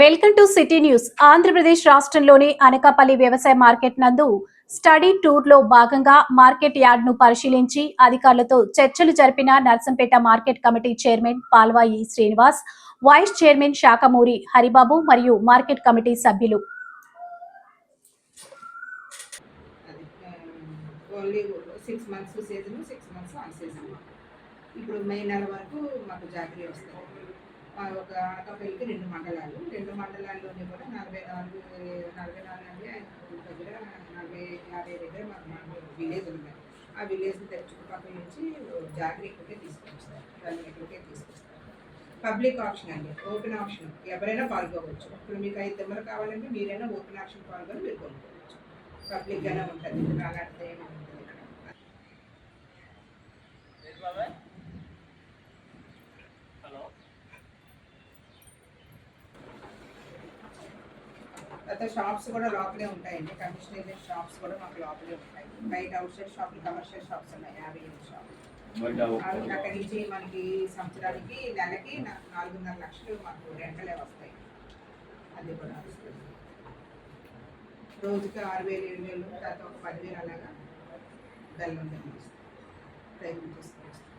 Welcome to city news. Andhra Pradesh రాష్ట్రంలోని అనకాపల్లి వ్యవసాయ market నందు స్టడీ టూర్లో భాగంగా మార్కెట్ యార్డ్ను పరిశీలించి అధికారులతో చర్చలు జరిపిన Narsampet market committee chairman Palvai Srinivas vice chairman Sakhamuri Haribabu మరియు మార్కెట్ కమిటీ సభ్యులు. ఇప్పుడు మే నెల వరకు మాకు జాతీయ వస్తుంది. ఒక అనకాపల్లికి రెండు మండలాలు రెండు మండలాల్లోని కూడా నలభై నాలుగు నలభై నాలుగు అంటే దగ్గర నలభై యాభై దగ్గర మాకు మండలం విలేజ్ ఉన్నాయి ఆ విలేజ్ చుట్టుపక్కల నుంచి జాతర ఇక్కడికే తీసుకొస్తారు దాన్ని ఇక్కడికే తీసుకొస్తారు పబ్లిక్ ఆప్షన్ అండి ఓపెన్ ఆప్షన్ ఎవరైనా పాల్గొవచ్చు ఇప్పుడు మీకు ఐదు దెమ్మలు కావాలంటే మీరైనా ఓపెన్ ఆప్షన్ పాల్గొని మీరు కొనుక్కోవచ్చు పబ్లిక్ గానే ఉంటుంది అలాంటిది ఏమి ఉంటుంది తర్వాత షాప్స్ కూడా లోపలే ఉంటాయండి. కమిషనరీ షాప్స్ కూడా మాకు లోపలే ఉంటాయి. బయట అవుట్ సైడ్ షాపులు కమర్షియల్ షాప్స్ ఉన్నాయి. యాభై ఎనిమిది షాపులు. అవి అక్కడి నుంచి మనకి సంవత్సరానికి నెలకి నాలుగున్నర లక్షలు మాకు రెంటలే వస్తాయి. అది కూడా రోజుకి ఆరు వేలు ఏడు వేలు తర్వాత ఒక పదివేలు అలాగా బెల్లం రైతు తీసుకొస్తాం